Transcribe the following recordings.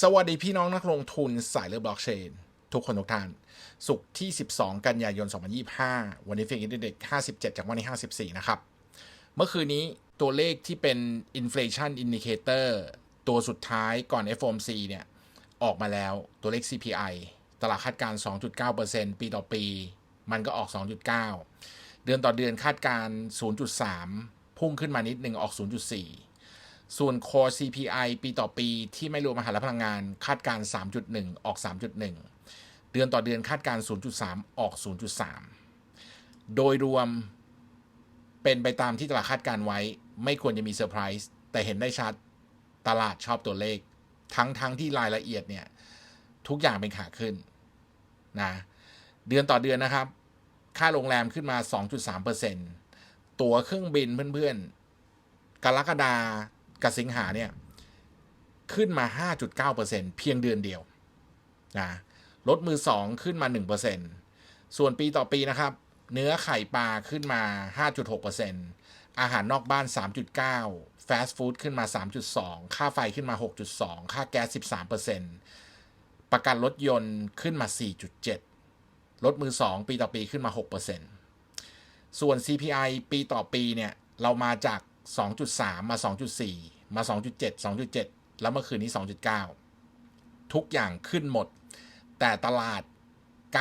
สวัสดีพี่น้องนักลงทุนสายเลือบล็อกเชน ทุกคนทุกท่าน สุกร์ที่ 12 กันยายน 2025 วันนี้ฟิงอินเด็ก57 จากวันที่ 54 นะครับ เมื่อคืนนี้ตัวเลขที่เป็น Inflation Indicator ตัวสุดท้ายก่อน FOMC เนี่ย ออกมาแล้วตัวเลข CPI ตลาดคาดการณ์2.9%ปีต่อปี มันก็ออก 2.9 เดือนต่อเดือนคาดการณ์0.3 พุ่งขึ้นมานิดหนึ่งออก 0.4 ส่วน Core CPI ปีต่อปีที่ไม่รวมอาหารและพลังงานคาดการณ์3.1 ออก 3.1 เดือนต่อเดือนคาดการณ์0.3 ออก 0.3 โดยรวมเป็นไปตามที่ตลาดคาดการไว้ ไม่ควรจะมีเซอร์ไพรส์แต่เห็นได้ชัดตลาดชอบตัวเลข ทั้งทั้งที่รายละเอียดเนี่ย ทุกอย่างเป็นขาขึ้นนะเดือนต่อเดือนนะครับ ค่าโรงแรมขึ้นมา 2.3%ตั๋วเครื่องบินเพื่อนๆกรกฎา กับสิงหาเนี่ย ขึ้นมา 5.9%เพียงเดือนเดียวนะรถมือ 2 ขึ้นมา 1%ส่วนปีต่อปีนะครับ เนื้อไข่ปลาขึ้นมา 5.6%อาหารนอกบ้าน 3.9 ฟาสต์ฟู้ดขึ้นมา 3.2 ค่าไฟขึ้นมา 6.2 ค่าแก๊ส 13%ประกันรถยนต์ขึ้นมา 4.7รถมือ 2 ปีต่อปีขึ้นมา 6%ส่วน CPI ปีต่อปีเนี่ย เรามาจาก 2.3 มา 2.4 มา 2.7 2.7 แล้วเมื่อคืนนี้ 2.9 ทุกอย่างขึ้นหมด แต่ตลาด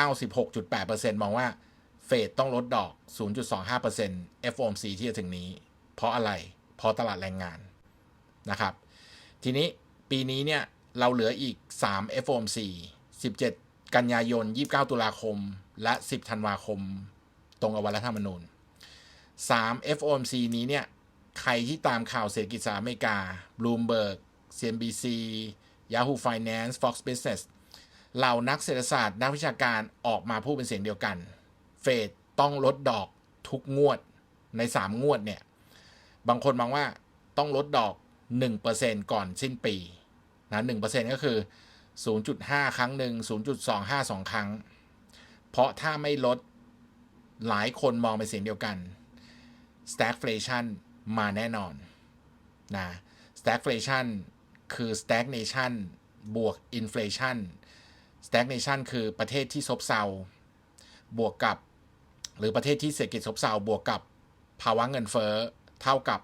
96.8%มองว่าเฟดต้องลดดอก 0.25% FOMC ที่จะถึงนี้ เพราะอะไร เพราะตลาดแรงงานนะครับ ทีนี้ปีนี้เนี่ยเราเหลืออีก 3 FOMC 17 กันยายน 29 ตุลาคม และ 10 ธันวาคม ตรงกับวันรัฐธรรมนูญ 3 FOMC นี้เนี่ย ใครที่ตามข่าวเศรษฐกิจสหรัฐอเมริกา Bloomberg CNBC Yahoo Finance Fox Business เหล่านักเศรษฐศาสตร์นักวิชาการออกมาพูดเป็นเสียงเดียวกัน เฟดต้องลดดอกทุกงวดใน 3 งวดเนี่ย บางคนมองว่าต้องลดดอก 1%ก่อนสิ้นปีนะ1%ก็คือ 0.5 ครั้งหนึ่ง0.25 2 ครั้ง เพราะถ้าไม่ลดหลายคนมองเป็นเสียงเดียวกัน stagflation มาแน่นอนนะ stagflation คือ stagnation บวก inflation stagnation คือประเทศที่ซบเซา บวกกับ หรือประเทศที่เศรษฐกิจซบเซา บวกกับภาวะเงินเฟ้อ เท่ากับ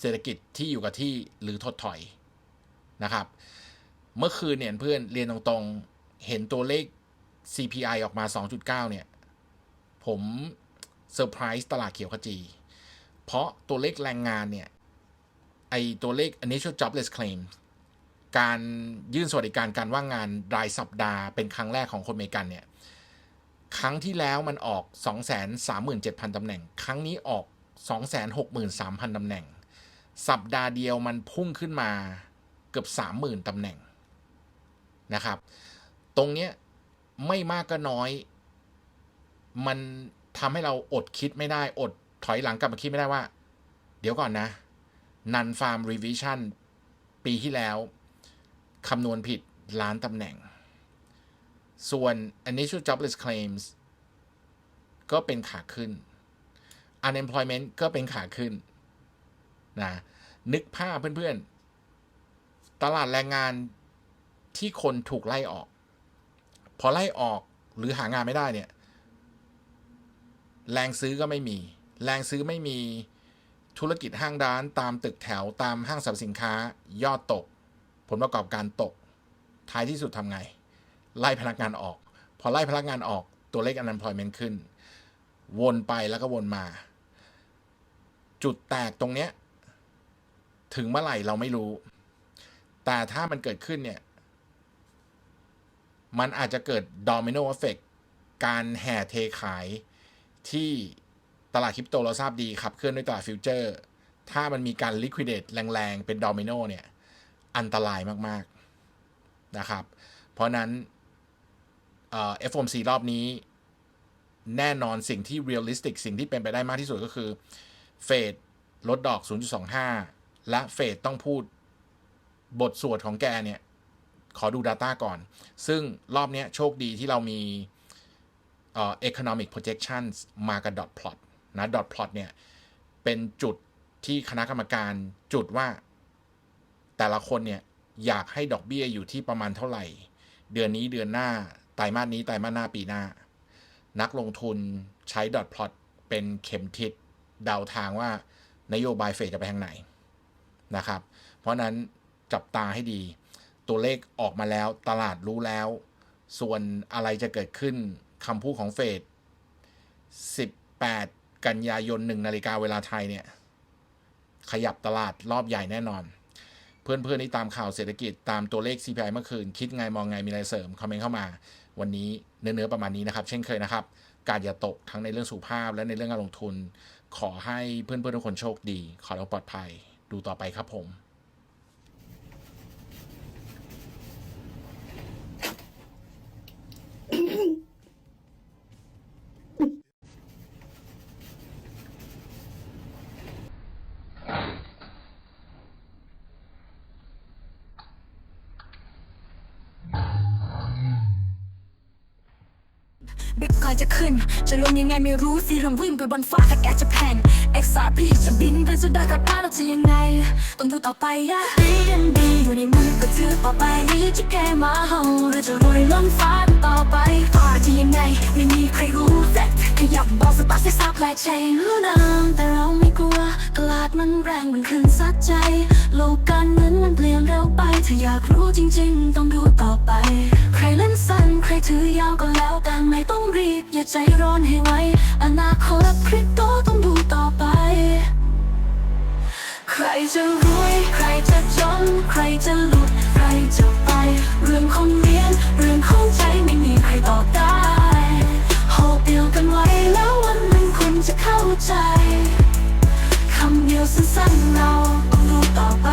เศรษฐกิจที่อยู่กับที่หรือถดถอยนะครับ เมื่อคืนเนี่ยเพื่อนเรียนตรงๆ เห็นตัวเลข CPI ออกมา 2.9 เนี่ย ผมเซอร์ไพรส์ตลาดเขียวขจี เพราะตัวเลขแรงงานเนี่ยไอตัวเลข initial jobless claim การยื่นสวัสดิการการว่างงานรายสัปดาห์เป็นครั้งแรกของคนเมกันเนี่ยครั้งที่แล้วมันออก 237,000ตำแหน่ง ครั้งนี้ออก 263,000ตำแหน่ง สัปดาห์เดียวมันพุ่งขึ้นมาเกือบ 30,000ตำแหน่งนะครับ ตรงเนี้ยไม่มากก็น้อย มันทำให้เราอดคิดไม่ได้อด ถอยหลังกลับมาคิดไม่ได้ว่า เดี๋ยวก่อนนะ นันฟาร์มรีวิชั่นปีที่แล้วคำนวณผิดล้านตำแหน่ง ส่วน initial jobless claims ก็เป็นขาขึ้น unemployment ก็เป็นขาขึ้นนะนึกภาพเพื่อนๆ ตลาดแรงงานที่คนถูกไล่ออก พอไล่ออกหรือหางานไม่ได้เนี่ย แรงซื้อก็ไม่มี แรงซื้อไม่มีธุรกิจห้างร้านตามตึกแถวตามห้างสรรพสินค้ายอดตก ผลประกอบการตก ท้ายที่สุดทำไง ไล่พนักงานออก พอไล่พนักงานออกตัวเลข unemployment ขึ้น วนไปแล้วก็วนมา จุดแตกตรงเนี้ย ถึงเมื่อไหร่เราไม่รู้ แต่ถ้ามันเกิดขึ้นเนี่ย มันอาจจะเกิด domino effect การแห่เทขายที่ ตลาดคริปโตเราทราบดีขับเคลื่อนด้วยตลาดฟิวเจอร์ ถ้ามันมีการ liquidate แรงๆ เป็น domino เนี่ย อันตรายมากๆนะครับ เพราะนั้นเอ่อ FOMC รอบนี้ แน่นอนสิ่งที่ realistic สิ่งที่เป็นไปได้มากที่สุดก็คือเฟดลดดอก 0.25 และเฟดต้องพูดบทสวดของแกเนี่ย ขอดู Data ก่อน ซึ่งรอบนี้โชคดีที่เรามีเอ่อ economic projections มากับ dot plot นะ dot plot เนี่ยเป็นจุดที่คณะกรรมการจุดว่า แต่ละคนเนี่ยอยากให้ดอกเบี้ยอยู่ที่ประมาณเท่าไหร่ เดือนนี้เดือนหน้าไตรมาสนี้ไตรมาสหน้าปีหน้า นักลงทุนใช้ดอทพลอตเป็นเข็มทิศเดาทางว่านโยบายเฟดจะไปทางไหนนะครับ เพราะฉะนั้นจับตาให้ดี ตัวเลขออกมาแล้วตลาดรู้แล้ว ส่วนอะไรจะเกิดขึ้นคำพูดของเฟด18 กันยายนหนึ่งนาฬิกาเวลาไทยเนี่ย ขยับตลาดรอบใหญ่แน่นอน เพื่อนๆที่ตามข่าวเศรษฐกิจตามตัวเลข CPI เมื่อคืน คิดไงมองไงมีอะไรเสริม คอมเมนต์เข้ามา วันนี้เนื้อๆประมาณนี้นะครับ เช่นเคยนะครับ การอย่าตกทั้งในเรื่องสุขภาพ และในเรื่องการลงทุน ขอให้เพื่อนๆทุกคนโชคดี ขอเราปลอดภัย ดูต่อไปครับผม บิตคอยจะขึ้น จะลงยังไงไม่รู้สิเรื่องวิ่งไปบนฟ้าถ้าแกจะแพง XRP จะบินไปสุดดอยกับป้าเราจะยังไง ต้องดูต่อไปอะดีดันดีอยู่ในมือก็ถือต่อไปจะแค่มาเฮาหรือจะรวยล้นฟ้าต่อไปฟ้าจะยังไง ไม่มีใครรู้แต่ขยับบอกสตาร์ทให้ซับแลกใจรู้น้ำแต่เราไม่กลัว มันแรงมันขึ้นซัดใจ โลกการเงินมันเปลี่ยนเร็วไป ถ้าอยากรู้จริง ๆ ต้องดูต่อไป ใครเล่นสั้นใครถือยาวก็แล้วแต่ไม่ต้องรีบ อย่าใจร้อนให้ไวอนาคตคริปโตต้องดูต่อไป ใครจะรวย ใครจะจน ใครจะหลุด ใครจะไป เรื่องของเรียน เรื่องของใจไม่มีใครตอบได้โหบเดียวกันไว้แล้ววันหนึ่งคุณจะเข้าใจ สั้นๆเราต้องดูต่อไป